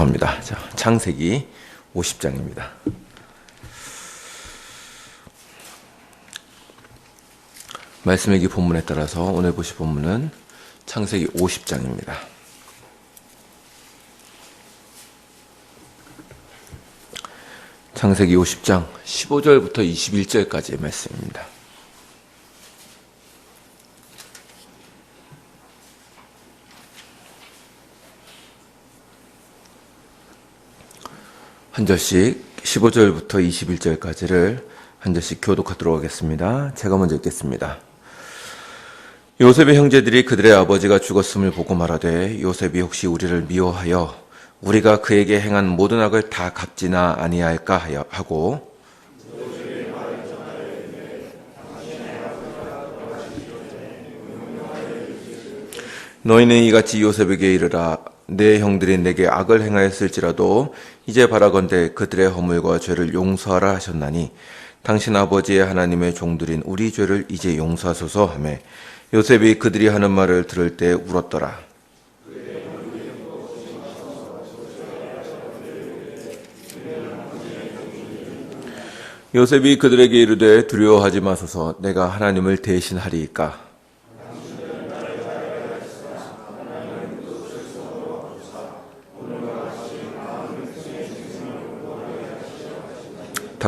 죄송합니다. 자, 창세기 50장입니다. 말씀의 기 본문에 따라서 오늘 보실 본문은 창세기 50장입니다. 창세기 50장 15절부터 21절까지의 말씀입니다. 한 절씩 15절부터 21절까지를 한 절씩 교독하도록 하겠습니다. 제가 먼저 읽겠습니다. 요셉의 형제들이 그들의 아버지가 죽었음을 보고 말하되 요셉이 혹시 우리를 미워하여 우리가 그에게 행한 모든 악을 다 갚지나 아니할까 하고 너희는 이같이 요셉에게 이르라 내 형들이 내게 악을 행하였을지라도 이제 바라건대 그들의 허물과 죄를 용서하라 하셨나니 당신 아버지의 하나님의 종들인 우리 죄를 이제 용서하소서 하며 요셉이 그들이 하는 말을 들을 때 울었더라. 요셉이 그들에게 이르되 두려워하지 마소서 내가 하나님을 대신하리이까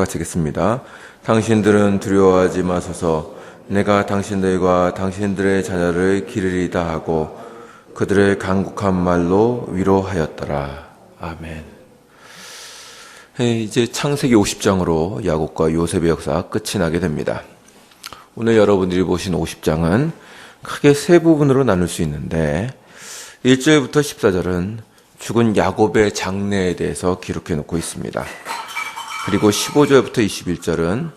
다 같이 읽겠습니다. 당신들은 두려워하지 마소서 내가 당신들과 당신들의 자녀를 기르리다 하고 그들의 간곡한 말로 위로하였더라. 아멘. 네, 이제 창세기 50장으로 야곱과 요셉의 역사 끝이 나게 됩니다. 오늘 여러분들이 보신 50장은 크게 세 부분으로 나눌 수 있는데 1절부터 14절은 죽은 야곱의 장래에 대해서 기록해 놓고 있습니다. 그리고 15절부터 21절은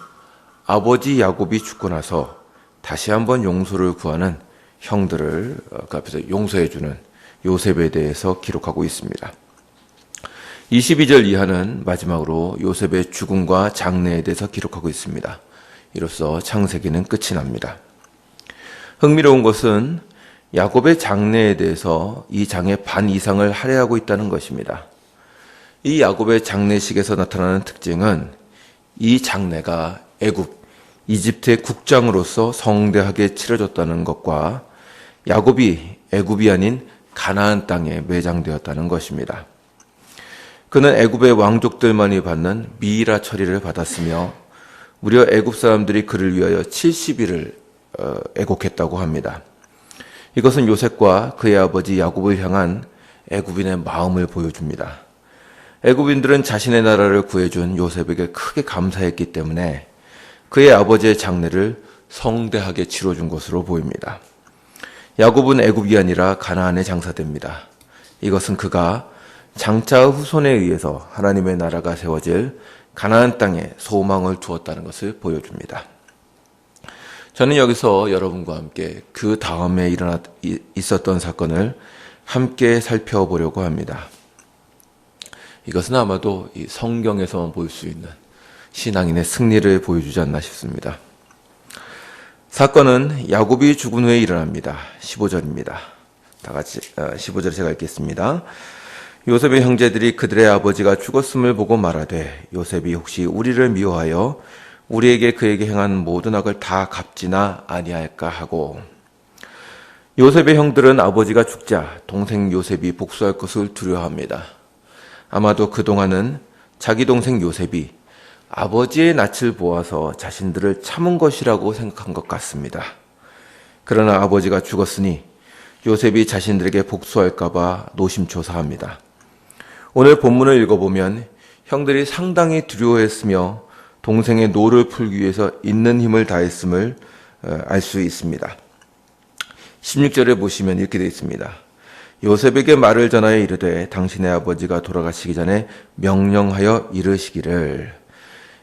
아버지 야곱이 죽고 나서 다시 한번 용서를 구하는 형들을 어, 그 앞에서 용서해 주는 요셉에 대해서 기록하고 있습니다. 22절 이하는 마지막으로 요셉의 죽음과 장래에 대해서 기록하고 있습니다. 이로써 창세기는 끝이 납니다. 흥미로운 것은 야곱의 장래에 대해서 이 장의 반 이상을 할애하고 있다는 것입니다. 이 야곱의 장례식에서 나타나는 특징은 이 장례가 애굽, 이집트의 국장으로서 성대하게 치러졌다는 것과 야곱이 애굽이 아닌 가나안 땅에 매장되었다는 것입니다. 그는 애굽의 왕족들만이 받는 미이라 처리를 받았으며 무려 애굽 사람들이 그를 위하여 70일을 어, 애곡했다고 합니다. 이것은 요셉과 그의 아버지 야곱을 향한 애굽인의 마음을 보여줍니다. 애굽인들은 자신의 나라를 구해준 요셉에게 크게 감사했기 때문에 그의 아버지의 장례를 성대하게 치러준 것으로 보입니다. 야곱은 애굽이 아니라 가나안에 장사됩니다. 이것은 그가 장차 후손에 의해서 하나님의 나라가 세워질 가나안 땅에 소망을 두었다는 것을 보여줍니다. 저는 여기서 여러분과 함께 그 다음에 일어났 있었던 사건을 함께 살펴보려고 합니다. 이것은 아마도 이 성경에서만 볼 수 있는 신앙인의 승리를 보여주지 않나 싶습니다. 사건은 야곱이 죽은 후에 일어납니다. 15절입니다. 다 같이 15절 어, 제가 읽겠습니다. 요셉의 형제들이 그들의 아버지가 죽었음을 보고 말하되 요셉이 혹시 우리를 미워하여 우리에게 그에게 행한 모든 악을 다 갚지나 아니할까 하고 요셉의 형들은 아버지가 죽자 동생 요셉이 복수할 것을 두려워합니다. 아마도 그동안은 자기 동생 요셉이 아버지의 낯을 보아서 자신들을 참은 것이라고 생각한 것 같습니다. 그러나 아버지가 죽었으니 요셉이 자신들에게 복수할까봐 노심초사합니다. 오늘 본문을 읽어보면 형들이 상당히 두려워했으며 동생의 노를 풀기 위해서 있는 힘을 다했음을 어, 알수 있습니다. 16절에 보시면 이렇게 되어 있습니다. 요셉에게 말을 전하여 이르되 당신의 아버지가 돌아가시기 전에 명령하여 이르시기를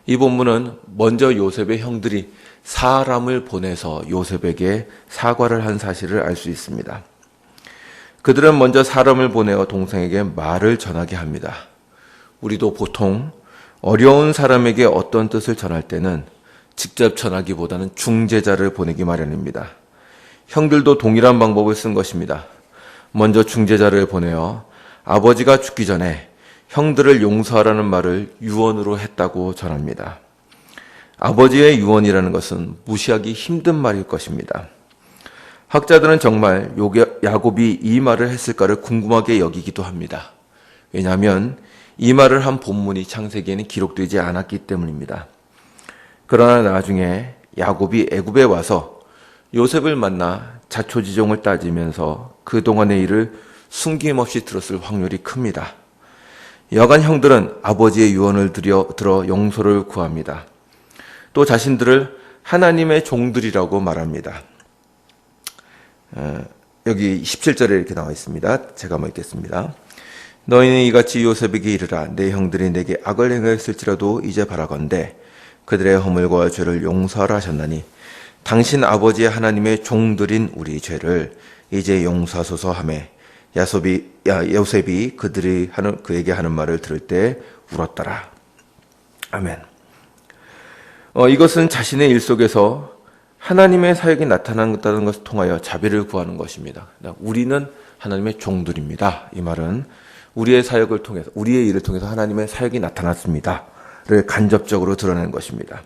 이 본문은 먼저 요셉의 형들이 사람을 보내서 요셉에게 사과를 한 사실을 알 수 있습니다. 그들은 먼저 사람을 보내어 동생에게 말을 전하게 합니다. 우리도 보통 어려운 사람에게 어떤 뜻을 전할 때는 직접 전하기보다는 중재자를 보내기 마련입니다. 형들도 동일한 방법을 쓴 것입니다. 먼저 중재자를 보내어 아버지가 죽기 전에 형들을 용서하라는 말을 유언으로 했다고 전합니다. 아버지의 유언이라는 것은 무시하기 힘든 말일 것입니다. 학자들은 정말 야곱이 이 말을 했을까를 궁금하게 여기기도 합니다. 왜냐하면 이 말을 한 본문이 창세기에는 기록되지 않았기 때문입니다. 그러나 나중에 야곱이 애굽에 와서 요셉을 만나 자초지종을 따지면서 그동안의 일을 숨김없이 들었을 확률이 큽니다. 여간 형들은 아버지의 유언을 들여, 들어 용서를 구합니다. 또 자신들을 하나님의 종들이라고 말합니다. 어, 여기 17절에 이렇게 나와 있습니다. 제가 한번 읽겠습니다. 너희는 이같이 요셉에게 이르라 내 형들이 내게 악을 행하였을지라도 이제 바라건대 그들의 허물과 죄를 용서하라 하셨나니 당신 아버지의 하나님의 종들인 우리 죄를 이제 용서하소서 하매 야sob이 야 요셉이 그들이 하는 그에게 하는 말을 들을 때 울었더라. 아멘. 어, 이것은 자신의 일 속에서 하나님의 사역이 나타난다는 것을 통하여 자비를 구하는 것입니다. 우리는 하나님의 종들입니다. 이 말은 우리의 사역을 통해서, 우리의 일을 통해서 하나님의 사역이 나타났습니다.를 간접적으로 드러내는 것입니다.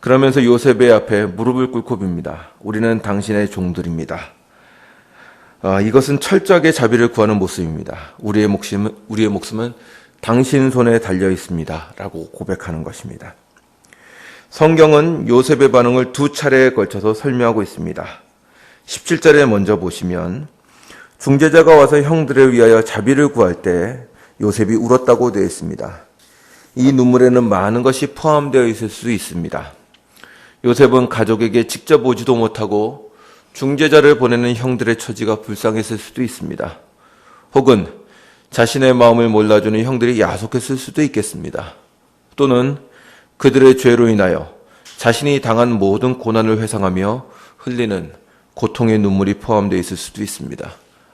그러면서 요셉의 앞에 무릎을 꿇고 빕니다. 우리는 당신의 종들입니다. 아, 이것은 철저하게 자비를 구하는 모습입니다. 우리의 목숨은, 우리의 목숨은 당신 손에 달려 있습니다. 라고 고백하는 것입니다. 성경은 요셉의 반응을 두 차례에 걸쳐서 설명하고 있습니다. 17절에 먼저 보시면 중재자가 와서 형들을 위하여 자비를 구할 때 요셉이 울었다고 되어 있습니다. 이 눈물에는 많은 것이 포함되어 있을 수 있습니다. 요셉은 가족에게 직접 오지도 못하고 중재자를 보내는 형들의 처지가 불쌍했을 수도 있습니다. 혹은 자신의 마음을 몰라주는 형들이 야속했을 수도 있겠습니다. 또는 그들의 죄로 인하여 자신이 당한 모든 고난을 회상하며 흘리는 고통의 눈물이 포함되어 있을 수도 있습니다.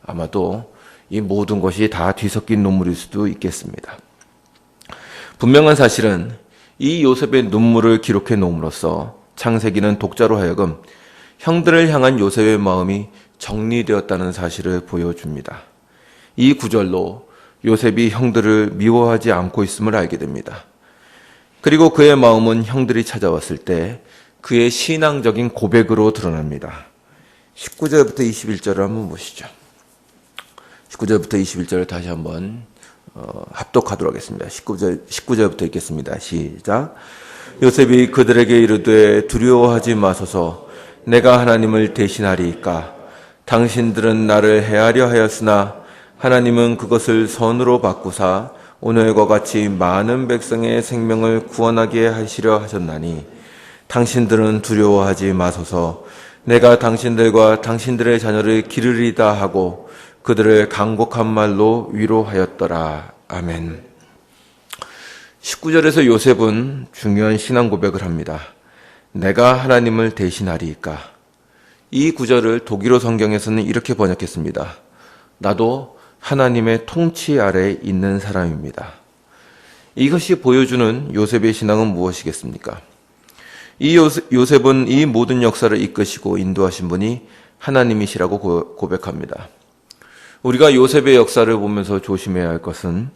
아마도 이 모든 것이 다 뒤섞인 눈물일 수도 있겠습니다. 분명한 사실은 이 요셉의 눈물을 기록해 놓음으로써 창세기는 독자로 하여금 형들을 향한 요셉의 마음이 정리되었다는 사실을 보여줍니다. 이 구절로 요셉이 형들을 미워하지 않고 있음을 알게 됩니다. 그리고 그의 마음은 형들이 찾아왔을 때 그의 신앙적인 고백으로 드러납니다. 19절부터 21절을 한번 보시죠. 19절부터 21절을 다시 한번 어, 합독하도록 하겠습니다. 19절, 19절부터 읽겠습니다. 시작. 요셉이 그들에게 이르되 두려워하지 마소서 내가 하나님을 대신하리이까 당신들은 나를 해하려 하였으나 하나님은 그것을 선으로 바꾸사 오늘과 같이 많은 백성의 생명을 구원하게 하시려 하셨나니 당신들은 두려워하지 마소서 내가 당신들과 당신들의 자녀를 기르리다 하고 그들을 간곡한 말로 위로하였더라. 아멘. 19절에서 요셉은 중요한 신앙 고백을 합니다. 내가 하나님을 대신하리이까. 이 구절을 독일어 성경에서는 이렇게 번역했습니다. 나도 하나님의 통치 아래에 있는 사람입니다. 이것이 보여주는 요셉의 신앙은 무엇이겠습니까? 이 요셉은 이 모든 역사를 이끄시고 인도하신 분이 하나님이시라고 고백합니다. 우리가 요셉의 역사를 보면서 조심해야 할 것은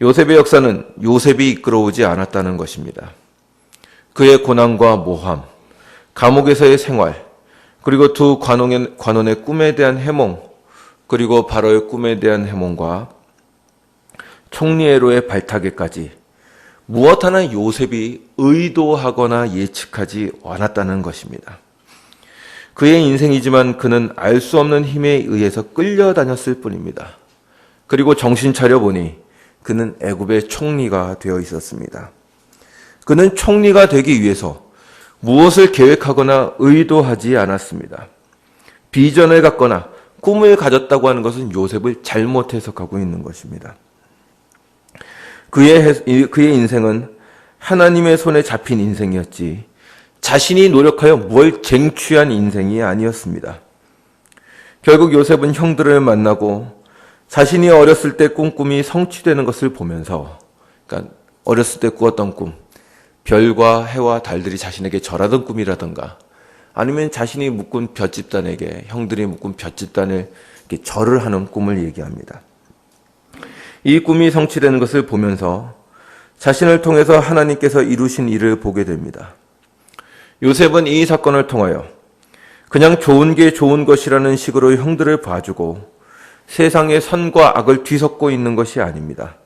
요셉의 역사는 요셉이 이끌어오지 않았다는 것입니다. 그의 고난과 모함, 감옥에서의 생활, 그리고 두 관원의, 관원의 꿈에 대한 해몽, 그리고 바로의 꿈에 대한 해몽과 총리회로의 발탁에까지 무엇 하나 요셉이 의도하거나 예측하지 않았다는 것입니다. 그의 인생이지만 그는 알 수 없는 힘에 의해서 끌려다녔을 뿐입니다. 그리고 정신 차려 보니 그는 애굽의 총리가 되어 있었습니다. 그는 총리가 되기 위해서 무엇을 계획하거나 의도하지 않았습니다. 비전을 갖거나 꿈을 가졌다고 하는 것은 요셉을 잘못 해석하고 있는 것입니다. 그의, 그의 인생은 하나님의 손에 잡힌 인생이었지 자신이 노력하여 뭘 쟁취한 인생이 아니었습니다. 결국 요셉은 형들을 만나고 자신이 어렸을 때 꿈꿈이 성취되는 것을 보면서, 그러니까 어렸을 때 꾸었던 꿈, 별과 해와 달들이 자신에게 절하던 꿈이라던가, 아니면 자신이 묶은 볕집단에게 형들이 묶은 볕집단을 절을 하는 꿈을 얘기합니다. 이 꿈이 성취되는 것을 보면서 자신을 통해서 하나님께서 이루신 일을 보게 됩니다. 요셉은 이 사건을 통하여 그냥 좋은 게 좋은 것이라는 식으로 형들을 봐주고 세상의 선과 악을 뒤섞고 있는 것이 아닙니다.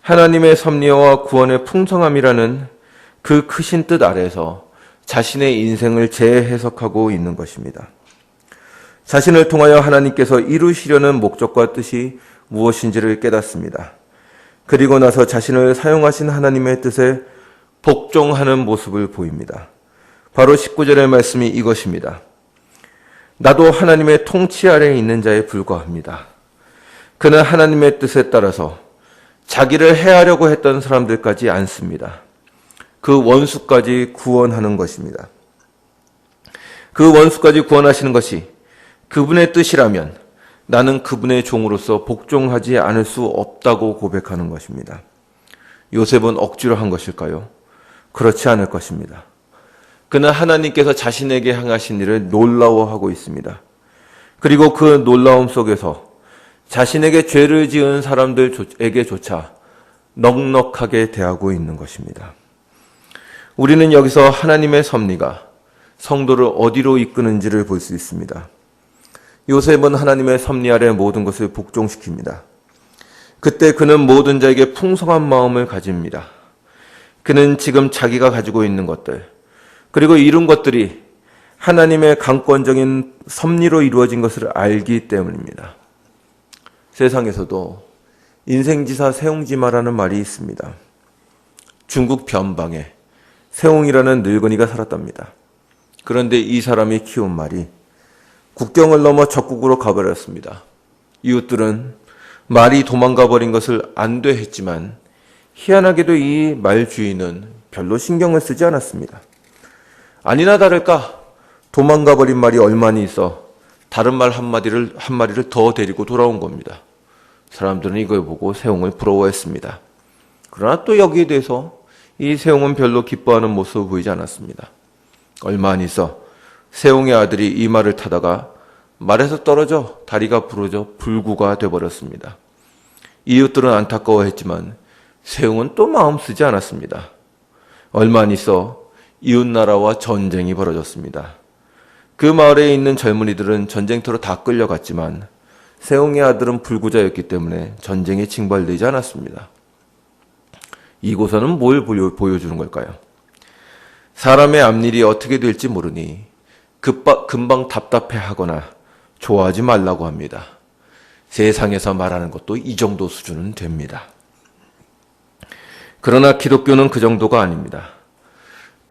하나님의 섭리와 구원의 풍성함이라는 그 크신 뜻 아래서 자신의 인생을 재해석하고 있는 것입니다. 자신을 통하여 하나님께서 이루시려는 목적과 뜻이 무엇인지를 깨닫습니다. 그리고 나서 자신을 사용하신 하나님의 뜻에 복종하는 모습을 보입니다. 바로 19절의 말씀이 이것입니다. 나도 하나님의 통치 아래에 있는 자에 불과합니다. 그는 하나님의 뜻에 따라서 자기를 해하려고 했던 사람들까지 않습니다. 그 원수까지 구원하는 것입니다. 그 원수까지 구원하시는 것이 그분의 뜻이라면 나는 그분의 종으로서 복종하지 않을 수 없다고 고백하는 것입니다. 요셉은 억지로 한 것일까요? 그렇지 않을 것입니다. 그는 하나님께서 자신에게 향하신 일을 놀라워하고 있습니다. 그리고 그 놀라움 속에서 자신에게 죄를 지은 사람들에게조차 넉넉하게 대하고 있는 것입니다. 우리는 여기서 하나님의 섭리가 성도를 어디로 이끄는지를 볼 수 있습니다. 요셉은 하나님의 섭리 아래 모든 것을 복종시킵니다. 그때 그는 모든 자에게 풍성한 마음을 가집니다. 그는 지금 자기가 가지고 있는 것들, 그리고 이룬 것들이 하나님의 강권적인 섭리로 이루어진 것을 알기 때문입니다. 세상에서도 인생지사 세웅지마라는 말이 있습니다. 중국 변방에 세웅이라는 늙은이가 살았답니다. 그런데 이 사람이 키운 말이 국경을 넘어 적국으로 가버렸습니다. 이웃들은 말이 도망가 버린 것을 안돼 했지만 희한하게도 이 말 주인은 별로 신경을 쓰지 않았습니다. 아니나 다를까 도망가 버린 말이 얼마나 있어 다른 말 한마디를 한 마리를 더 데리고 돌아온 겁니다. 사람들은 이걸 보고 세웅을 부러워했습니다. 그러나 또 여기에 대해서 이 세웅은 별로 기뻐하는 모습을 보이지 않았습니다. 얼마 안 있어 세웅의 아들이 이 말을 타다가 말에서 떨어져 다리가 부러져 불구가 되어버렸습니다. 이웃들은 안타까워했지만 세웅은 또 마음 쓰지 않았습니다. 얼마 안 있어 이웃 나라와 전쟁이 벌어졌습니다. 그 마을에 있는 젊은이들은 전쟁터로 다 끌려갔지만 세웅의 아들은 불구자였기 때문에 전쟁에 징발되지 않았습니다. 이곳에는 뭘 보여 주는 걸까요? 사람의 앞일이 어떻게 될지 모르니 금방 답답해하거나 좋아하지 말라고 합니다. 세상에서 말하는 것도 이 정도 수준은 됩니다. 그러나 기독교는 그 정도가 아닙니다.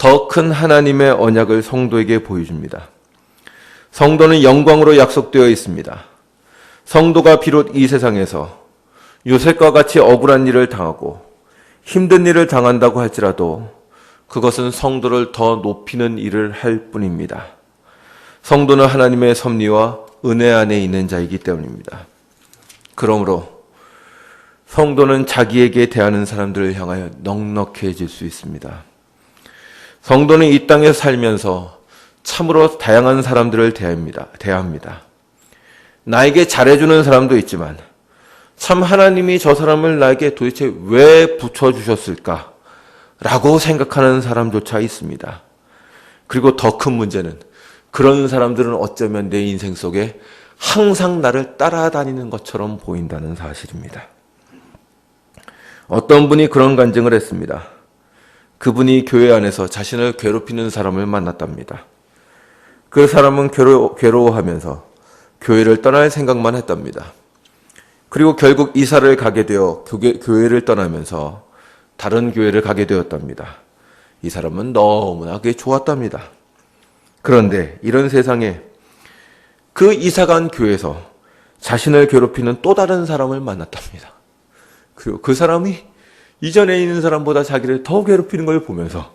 더 큰 하나님의 언약을 성도에게 보여줍니다. 성도는 영광으로 약속되어 있습니다. 성도가 비록 이 세상에서 요셉과 같이 억울한 일을 당하고 힘든 일을 당한다고 할지라도 그것은 성도를 더 높이는 일을 할 뿐입니다. 성도는 하나님의 섭리와 은혜 안에 있는 자이기 때문입니다. 그러므로 성도는 자기에게 대하는 사람들을 향하여 넉넉해질 수 있습니다. 성도는 이 땅에 살면서 참으로 다양한 사람들을 대합니다. 대합니다. 나에게 잘해주는 사람도 있지만 참 하나님이 저 사람을 나에게 도대체 왜 붙여주셨을까? 라고 생각하는 사람조차 있습니다. 그리고 더 큰 문제는 그런 사람들은 어쩌면 내 인생 속에 항상 나를 따라다니는 것처럼 보인다는 사실입니다. 어떤 분이 그런 간증을 했습니다. 그분이 교회 안에서 자신을 괴롭히는 사람을 만났답니다. 그 사람은 괴로, 괴로워하면서 교회를 떠날 생각만 했답니다. 그리고 결국 이사를 가게 되어 교회, 교회를 떠나면서 다른 교회를 가게 되었답니다. 이 사람은 너무나 좋았답니다. 그런데 이런 세상에 그 이사간 교회에서 자신을 괴롭히는 또 다른 사람을 만났답니다. 그리고 그 사람이 이전에 있는 사람보다 자기를 더 괴롭히는 걸 보면서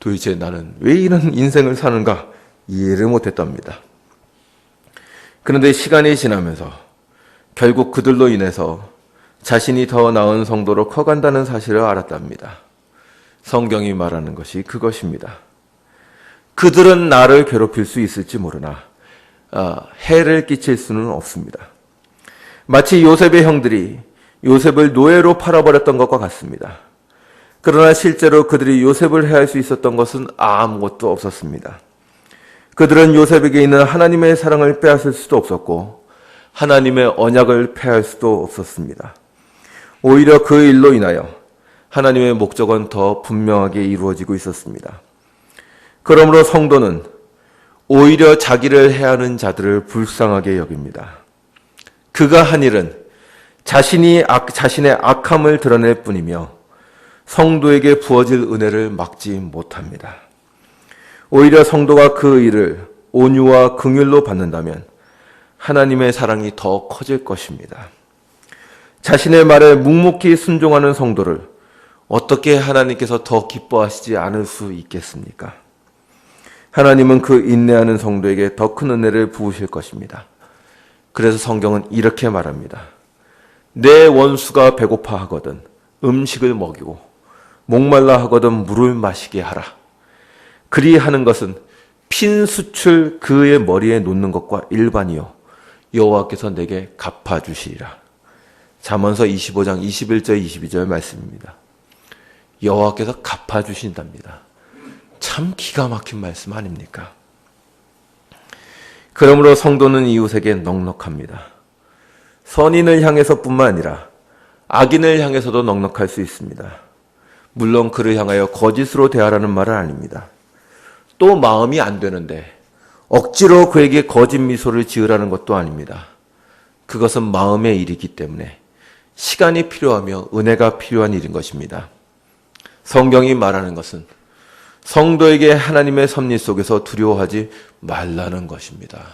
도대체 나는 왜 이런 인생을 사는가 이해를 못했답니다. 그런데 시간이 지나면서 결국 그들로 인해서 자신이 더 나은 성도로 커간다는 사실을 알았답니다. 성경이 말하는 것이 그것입니다. 그들은 나를 괴롭힐 수 있을지 모르나 아, 해를 끼칠 수는 없습니다. 마치 요셉의 형들이 요셉을 노예로 팔아버렸던 것과 같습니다. 그러나 실제로 그들이 요셉을 해할 수 있었던 것은 아무것도 없었습니다. 그들은 요셉에게 있는 하나님의 사랑을 빼앗을 수도 없었고 하나님의 언약을 패할 수도 없었습니다. 오히려 그 일로 인하여 하나님의 목적은 더 분명하게 이루어지고 있었습니다. 그러므로 성도는 오히려 자기를 해하는 자들을 불쌍하게 여깁니다. 그가 한 일은 자신이 악, 자신의 악함을 드러낼 뿐이며 성도에게 부어질 은혜를 막지 못합니다. 오히려 성도가 그 일을 온유와 긍휼로 받는다면 하나님의 사랑이 더 커질 것입니다. 자신의 말에 묵묵히 순종하는 성도를 어떻게 하나님께서 더 기뻐하시지 않을 수 있겠습니까? 하나님은 그 인내하는 성도에게 더 큰 은혜를 부으실 것입니다. 그래서 성경은 이렇게 말합니다. 내 원수가 배고파 하거든 음식을 먹이고 목말라 하거든 물을 마시게 하라. 그리 하는 것은 핀 수출 그의 머리에 놓는 것과 일반이요 여호와께서 내게 갚아 주시리라. 잠언서 25장 21절 22절 말씀입니다. 여호와께서 갚아 주신답니다. 참 기가 막힌 말씀 아닙니까? 그러므로 성도는 이웃에게 넉넉합니다. 선인을 향해서뿐만 아니라 악인을 향해서도 넉넉할 수 있습니다. 물론 그를 향하여 거짓으로 대하라는 말은 아닙니다. 또 마음이 안 되는데 억지로 그에게 거짓 미소를 지으라는 것도 아닙니다. 그것은 마음의 일이기 때문에 시간이 필요하며 은혜가 필요한 일인 것입니다. 성경이 말하는 것은 성도에게 하나님의 섭리 속에서 두려워하지 말라는 것입니다.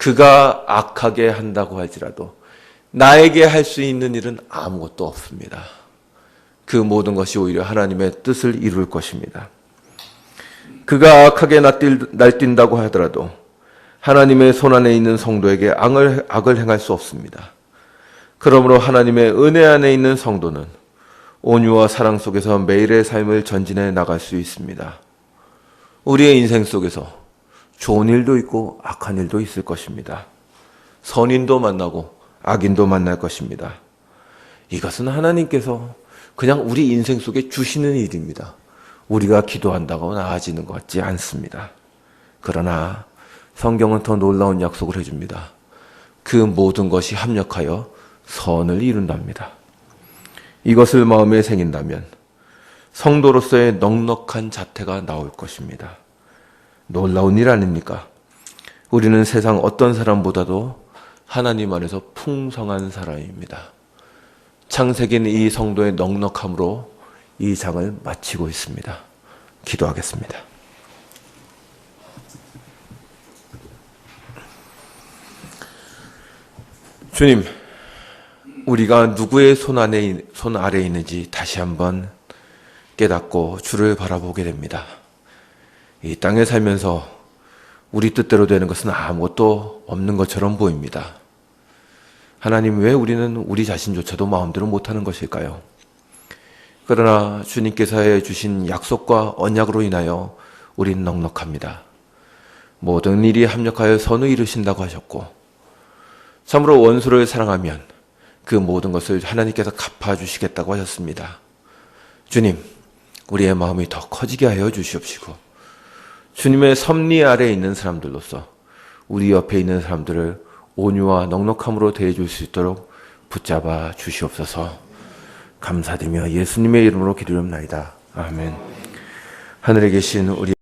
그가 악하게 한다고 할지라도 나에게 할 수 있는 일은 아무것도 없습니다. 그 모든 것이 오히려 하나님의 뜻을 이룰 것입니다. 그가 악하게 날뛴다고 하더라도 하나님의 손안에 있는 성도에게 악을, 악을 행할 수 없습니다. 그러므로 하나님의 은혜 안에 있는 성도는 온유와 사랑 속에서 매일의 삶을 전진해 나갈 수 있습니다. 우리의 인생 속에서 좋은 일도 있고 악한 일도 있을 것입니다. 선인도 만나고 악인도 만날 것입니다. 이것은 하나님께서 그냥 우리 인생 속에 주시는 일입니다. 우리가 기도한다고 나아지는 것 같지 않습니다. 그러나 성경은 더 놀라운 약속을 해줍니다. 그 모든 것이 합력하여 선을 이룬답니다. 이것을 마음에 생긴다면 성도로서의 넉넉한 자태가 나올 것입니다. 놀라운 일 아닙니까? 우리는 세상 어떤 사람보다도 하나님 안에서 풍성한 사람입니다. 창세기는 이 성도의 넉넉함으로 이 장을 마치고 있습니다. 기도하겠습니다. 주님, 우리가 누구의 손 안에 손 아래에 있는지 다시 한번 깨닫고 주를 바라보게 됩니다. 이 땅에 살면서 우리 뜻대로 되는 것은 아무것도 없는 것처럼 보입니다. 하나님 왜 우리는 우리 자신조차도 마음대로 못하는 것일까요? 그러나 주님께서 해 주신 약속과 언약으로 인하여 우린 넉넉합니다. 모든 일이 합력하여 선을 이루신다고 하셨고, 참으로 원수를 사랑하면 그 모든 것을 하나님께서 갚아주시겠다고 하셨습니다. 주님, 우리의 마음이 더 커지게 하여 주시옵시고, 주님의 섭리 아래에 있는 사람들로서 우리 옆에 있는 사람들을 온유와 넉넉함으로 대해줄 수 있도록 붙잡아 주시옵소서 감사드리며 예수님의 이름으로 기도합나이다. 아멘. 하늘에 계신 우리